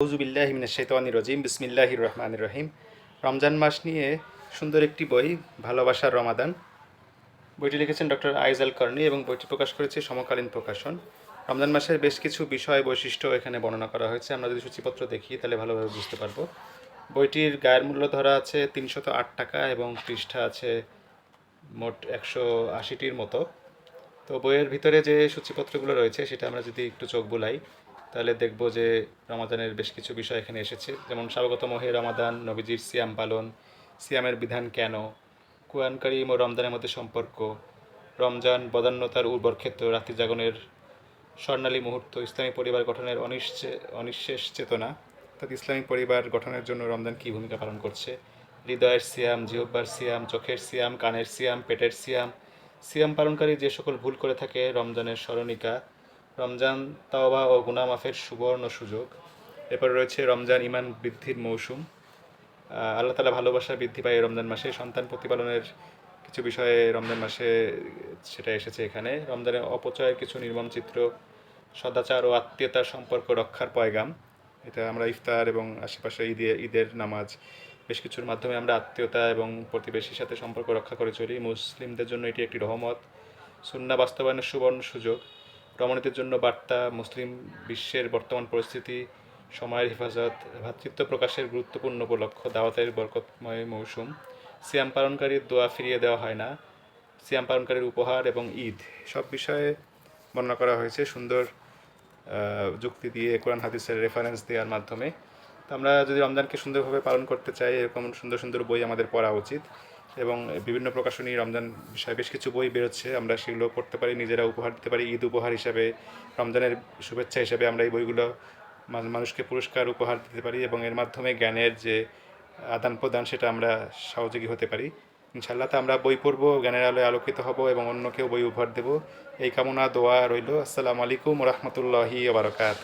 রজিম, বিসমিল্লাহির রহমানির রহিম। রমজান মাস নিয়ে সুন্দর একটি বই, ভালোবাসার রমাদান। বইটি লিখেছেন ডক্টর আইজাল কর্নি এবং বইটি প্রকাশ করেছে সমকালীন প্রকাশন। রমজান মাসের বেশ কিছু বিষয় বৈশিষ্ট্য এখানে বর্ণনা করা হয়েছে। আমরা যদি সূচিপত্র দেখি, তাহলে ভালোভাবে বুঝতে পারব। বইটির গায়ের মূল্য ধরা আছে তিনশত আট টাকা এবং পৃষ্ঠা আছে মোট একশো আশিটির মতো। তো বইয়ের ভিতরে যে সূচিপত্রগুলো রয়েছে, সেটা আমরা যদি একটু চোখ বুলাই তাহলে দেখব যে রমাদানের বেশ কিছু বিষয় এখানে এসেছে। যেমন স্বাগত মহে রমাদান, নবীজির সিয়াম পালন, সিয়ামের বিধান কেন, কুরআন ও রমজানের মধ্যে সম্পর্ক, রমজান বদান্যতার উর্বর ক্ষেত্র, রাত্রি জাগনের স্বর্ণালী মুহূর্ত, ইসলামী পরিবার গঠনের অনিশ্চে, অনিঃশেষ চেতনা, অর্থাৎ ইসলামী পরিবার গঠনের জন্য রমজান কী ভূমিকা পালন করছে, হৃদয়ের সিয়াম, জিহ্বার সিয়াম, চোখের সিয়াম, কানের সিয়াম, পেটের সিয়াম সিয়াম পালনকারী যে সকল ভুল করে থাকে রমজানের স্মরণিকা রমজান তাওবা ও গুনামাফের সুবর্ণ সুযোগ। এরপর রয়েছে রমজান ইমান বৃদ্ধির মৌসুম। আল্লাহ তালা ভালোবাসা বৃদ্ধি পায় রমজান মাসে। সন্তান প্রতিপালনের কিছু বিষয়ে রমজান মাসে সেটা এসেছে এখানে। রমজানের অপচয়ের কিছু নির্মম চিত্র, সদাচার ও আত্মীয়তার সম্পর্ক রক্ষার পয়গাম। এটা আমরা ইফতার এবং আশেপাশে ঈদে, ঈদের নামাজ বেশ কিছুর মাধ্যমে আমরা আত্মীয়তা এবং প্রতিবেশীর সাথে সম্পর্ক রক্ষা করে চলি। মুসলিমদের জন্য এটি একটি রহমত। সুন্না বাস্তবায়নের সুবর্ণ সুযোগ। রমণীদের জন্য বার্তা, মুসলিম বিশ্বের বর্তমান পরিস্থিতি, সময়ের হেফাজত ভ্রাতৃত্ব প্রকাশের গুরুত্বপূর্ণ উপলক্ষ, দাওয়াতের বরকতময় মৌসুম, সিয়াম পালনকারীর দোয়া ফিরিয়ে দেওয়া হয় না, সিয়াম পালনকারীর উপহার এবং ঈদ, সব বিষয়ে বর্ণনা করা হয়েছে সুন্দর যুক্তি দিয়ে কোরআন হাদিসের রেফারেন্স দেওয়ার মাধ্যমে। তো আমরা যদি রমজানকে সুন্দরভাবে পালন করতে চাই, এরকম সুন্দর সুন্দর বই আমাদের পড়া উচিত এবং বিভিন্ন প্রকাশনী রমজান বিষয়ে বেশ কিছু বই বেরোচ্ছে। আমরা সেগুলো পড়তে পারি, নিজেরা উপহার দিতে পারি। ঈদ উপহার হিসাবে, রমজানের শুভেচ্ছা হিসাবে আমরা এই বইগুলো মানুষকে পুরস্কার, উপহার দিতে পারি এবং এর মাধ্যমে জ্ঞানের যে আদান প্রদান সেটা আমরা সহযোগী হতে পারি। ইনশাল্লাহ তো আমরা বই পড়ব, জ্ঞানের আলোয় আলোকিত হব এবং অন্যকেও বই উপহার দেব। এই কামনা, দোয়া রইল। আসসালামু আলাইকুম রহমতুল্লাহি বারকাত